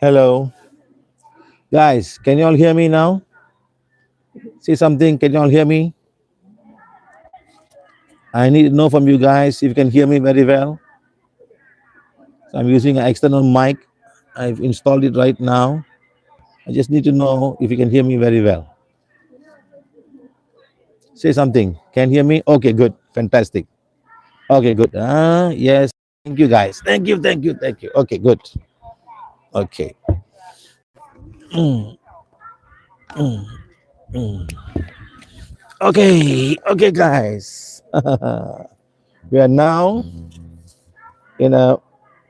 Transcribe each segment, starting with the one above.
Hello. Guys, can you all hear me now? Say something. Can you all hear me? I need to know from you guys if you can hear me very well. So I'm using an external mic. I've installed it right now. I just need to know if you can hear me very well. Say something. Can hear me? Okay, good. Fantastic. Okay, good. Ah, yes. Thank you, guys. Thank you, thank you, thank you. Okay, good. Okay. Mm, mm, mm. Okay, okay, guys. we are now in a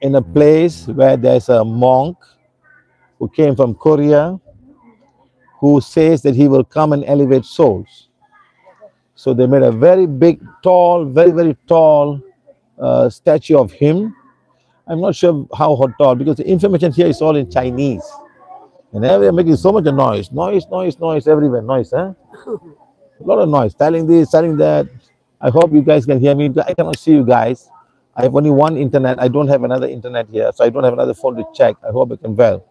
in a place where there's a monk who came from Korea who says that he will come and elevate souls. So they made a very big, tall, very, very tall uh, statue of him. I'm not sure how hot tall because the information here is all in Chinese. And they're making so much noise, noise, noise, noise everywhere, noise, huh? A lot of noise, telling this, telling that. I hope you guys can hear me. I cannot see you guys. I have only one internet. I don't have another internet here, so I don't have another phone to check. I hope I can well.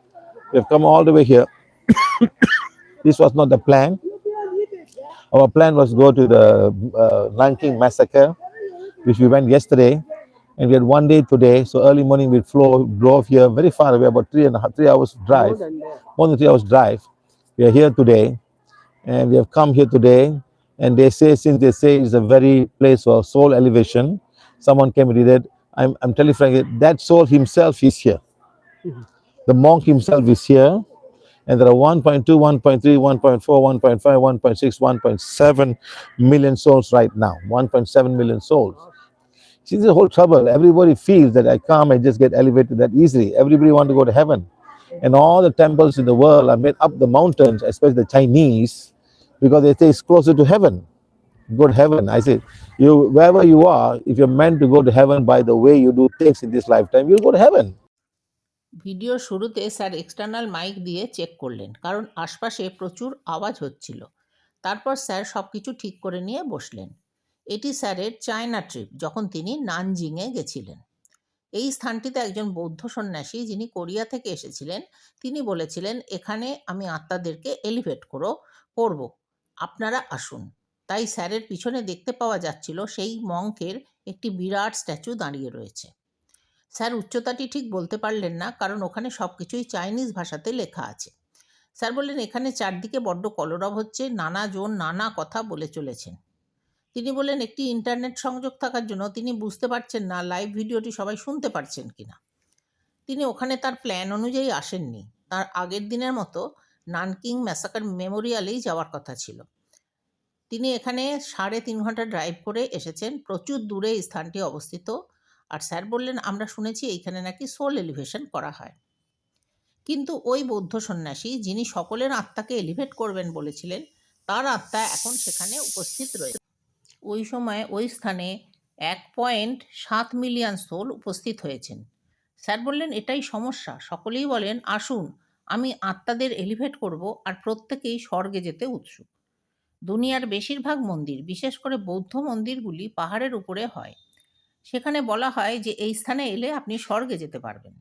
We have come all the way here. this was not the plan. Our plan was to go to the uh, Nanking massacre, which we went yesterday, and we had one day today. So early morning we flew, drove here very far away, about three and a half, three hours drive, more than three hours drive. We are here today, and we have come here today. And they say, since they say it's a very place for soul elevation, someone came and did it. I'm, I'm telling you frankly, that soul himself is here. The monk himself is here. And there are 1.2, 1.3, 1.4, 1.5, 1.6, 1.7 million souls right now. 1.7 million souls. See, the whole trouble. Everybody feels that I come and just get elevated that easily. Everybody want to go to heaven. And all the temples in the world are made up the mountains, especially the Chinese, because they say it's closer to heaven. Go to heaven. I say, you wherever you are, if you're meant to go to heaven by the way you do things in this lifetime, you'll go to heaven. ভিডিওর শুরুতে sir external mic দিয়ে check করলেন কারণ আশপাশে প্রচুর আওয়াজ হচ্ছিল তারপর স্যার সব কিছু ঠিক করে নিয়ে বসলেন এটি স্যারের চায়না ট্রিপ, যখন তিনি নানজিংয়ে গেছিলেন। এই স্থানটিতে একজন বৌদ্ধ সন্ন্যাসী যিনি কোরিয়া থেকে এসেছিলেন, তিনি বলেছিলেন, এখানে আমি আত্মাদেরকে এলিভেট করো, করব। আপনারা আসুন। তাই স্যারের পিছনে দেখতে পাওয়া যাচ্ছিল সেই মঙ্কের একটি বিরাট স্ট্যাচু দাঁড়িয়ে রয়েছে। স্যার, উচ্চতাটি ঠিক বলতে পারলেন না, কারণ ওখানে সব কিছুই চাইনিজ ভাষাতে লেখা আছে। স্যার বললেন, এখানে চারদিকে বড্ড কলরব হচ্ছে, নানা জন নানা কথা বলে চলেছেন। তিনি বললেন, একটি ইন্টারনেট সংযোগ থাকার জন্য তিনি বুঝতে পারছেন না লাইভ ভিডিওটি সবাই শুনতে পারছেন কিনা। তিনি ওখানে তার প্ল্যান অনুযায়ী আসেননি। তার আগের দিনের মতো নানকিং ম্যাসাকার মেমোরিয়ালেই যাওয়ার কথা ছিল। তিনি এখানে সাড়ে তিন ঘণ্টা ড্রাইভ করে এসেছেন। প্রচুর দূরে স্থানটি অবস্থিত। আর স্যার বললেন, আমরা শুনেছি এইখানে নাকি সোল এলিভেশন করা হয়। কিন্তু ওই বৌদ্ধ সন্ন্যাসী, যিনি সকলের আত্মাকে এলিভেট করবেন বলেছিলেন, তার আত্মা এখন সেখানে উপস্থিত রয়েছে ওই সময় ওই স্থানে এক পয়েন্ট সাত মিলিয়ন সোল উপস্থিত হয়েছেন। স্যার বললেন, এটাই সমস্যা। সকলেই বলেন, আসুন, আমি আত্মাদের এলিভেট করব আর প্রত্যেকেই স্বর্গে যেতে উৎসুক। দুনিয়ার বেশিরভাগ মন্দির, বিশেষ করে বৌদ্ধ মন্দিরগুলি পাহাড়ের উপরে হয়। সেখানে বলা হয় যে, এই স্থানে এলে আপনি স্বর্গে যেতে পারবেন।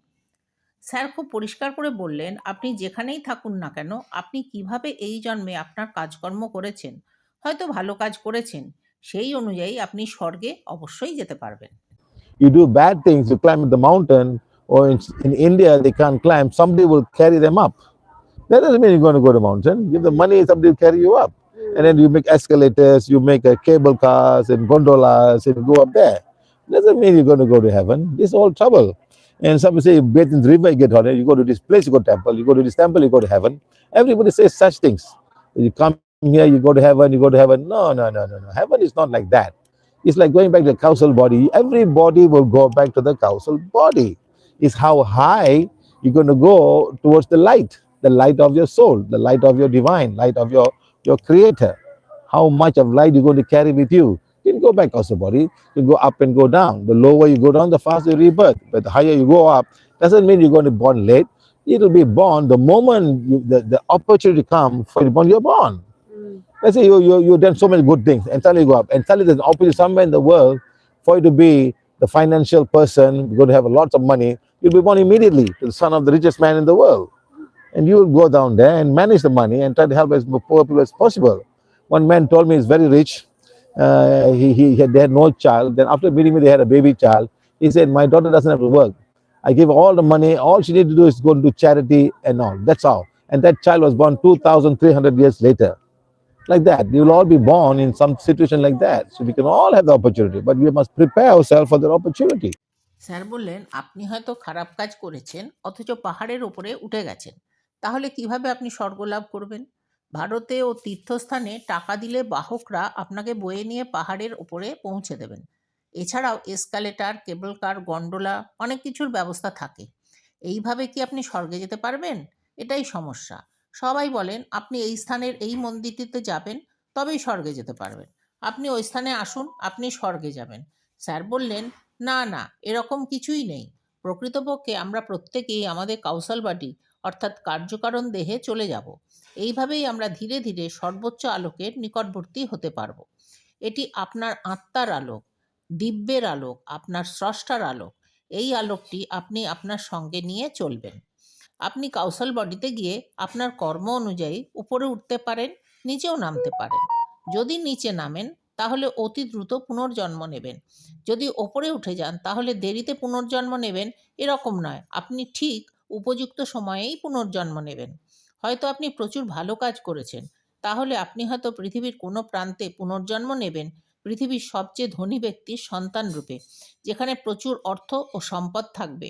স্যার খুব পরিষ্কার করে বললেন, আপনি যেখানেই থাকুন না কেন, আপনি কীভাবে এই জন্মে আপনার কাজকর্ম করেছেন? হয়তো ভালো কাজ করেছেন সেই অনুযায়ী আপনি স্বর্গে অবশ্যই যেতে পারবেন You do bad things, you climb the mountain, or in, in India they can't climb, somebody will carry them up. That doesn't mean you're going to go to the mountain. Give the money, somebody will carry you up. And then you make escalators, you make uh, cable cars and gondolas, and you go up there. Doesn't mean you're going to go to heaven. This is all trouble. And some say, you bathe in the river, you get hot. You go to this place, you go to temple. You go to this temple, you go to heaven. Everybody says such things. You come here, you go to heaven, you go to heaven. No, no, no, no, no. Heaven is not like that. It's like going back to the causal body. Every body will go back to the causal body. It's how high you're going to go towards the light, the light of your soul, the light of your divine, light of your, your creator. How much of light you're going to carry with you. You can go back causal body, you go up and go down. The lower you go down, the faster you rebirth. But the higher you go up, doesn't mean you're going to be born late. It'll be born the moment you, the, the opportunity come for you to born, you're born. Let's say you, you, you've done so many good things and suddenly you go up and suddenly there's an opportunity somewhere in the world for you to be the financial person, you're going to have lots of money. you'll be born immediately to the son of the richest man in the world. And you will go down there and manage the money and try to help as poor people as possible. One man told me he's very rich. Uh, he, he had, they had no child. Then after meeting me, they had a baby child. He said, my daughter doesn't have to work. I give all the money. All she needs to do is go and do charity and all. That's all. And that child was born 2,300 years later. Like that. You will all be born in some situation like that. So we can all have the opportunity, but we must prepare ourselves for that opportunity. Sir বললেন আপনি হয়তো খারাপ কাজ করেছেন অথচ পাহাড়ের ওপরে উঠে গেছেন তাহলে কীভাবে আপনি স্বর্গ লাভ করবেন ভারতে ও তীর্থস্থানে টাকা দিলে বাহকরা আপনাকে বয়ে নিয়ে পাহাড়ের ওপরে পৌঁছে দেবেন এছাড়াও এসকালেটার কেবল কার গন্ডোলা অনেক কিছুর ব্যবস্থা থাকে এইভাবে কি আপনি স্বর্গে যেতে পারবেন এটাই সমস্যা সবাই বলেন, আপনি এই স্থানের এই মন্দিরটিতে যাবেন, তবেই স্বর্গে যেতে পারবেন। আপনি ওই স্থানে আসুন, আপনি স্বর্গে যাবেন। স্যার বললেন, না না, এরকম কিছুই নেই। প্রকৃতপক্ষে আমরা প্রত্যেকেই আমাদের কাউশলবাটি অর্থাৎ কার্যকারণ দেহে চলে যাব। এইভাবেই আমরা ধীরে ধীরে সর্বোচ্চ আলোকের নিকটবর্তী হতে পারব। এটি আপনার আত্মার আলোক, দিব্যের আলোক, আপনার স্রষ্টার আলোক। এই আলোকটি আপনি আপনার সঙ্গে নিয়ে চলবেন। আপনি কাউশল বডিতে গিয়ে আপনার কর্ম অনুযায়ী উপরে উঠতে পারেন, নিচেও নামতে পারেন। যদি নিচে নামেন, তাহলে অতি দ্রুত পুনর্জন্ম নেবেন। যদি ওপরে উঠে যান, তাহলে দেরিতে পুনর্জন্ম নেবেন। এরকম নয়, আপনি ঠিক উপযুক্ত সময়েই পুনর্জন্ম নেবেন। হয়তো আপনি প্রচুর ভালো কাজ করেছেন, তাহলে আপনি হয়তো পৃথিবীর কোনো প্রান্তে পুনর্জন্ম নেবেন, পৃথিবীর সবচেয়ে ধনী ব্যক্তির সন্তান রূপে, যেখানে প্রচুর অর্থ ও সম্পদ থাকবে।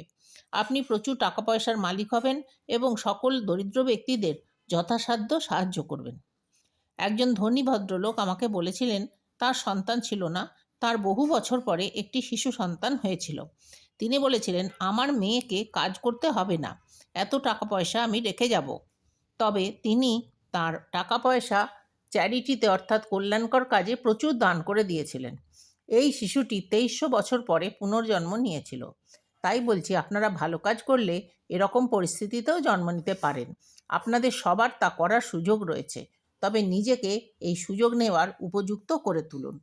আপনি প্রচুর টাকা পয়সার মালিক হবেন এবং সকল দরিদ্র ব্যক্তিদের যথাসাধ্য সাহায্য করবেন। একজন ধনী ভদ্রলোক আমাকে বলেছিলেন, তার সন্তান ছিল না, তার বহু বছর পরে একটি শিশু সন্তান হয়েছিল। তিনি বলেছিলেন, আমার মেয়েকে কাজ করতে হবে না, এত টাকা পয়সা আমি রেখে যাব। তবে তিনি তার টাকা পয়সা চ্যারিটিতে অর্থাৎ কল্যাণকর কাজে প্রচুর দান করে দিয়েছিলেন। এই শিশুটি তেইশশো বছর পরে পুনর্জন্ম নিয়েছিল। তাই বলছি আপনারা ভালো কাজ করলে এরকম পরিস্থিতিতেও জন্ম নিতে পারেন। আপনাদের সবার তা করার সুযোগ রয়েছে। তবে নিজেকে এই সুযোগ নেওয়ার উপযুক্ত করে তুলুন।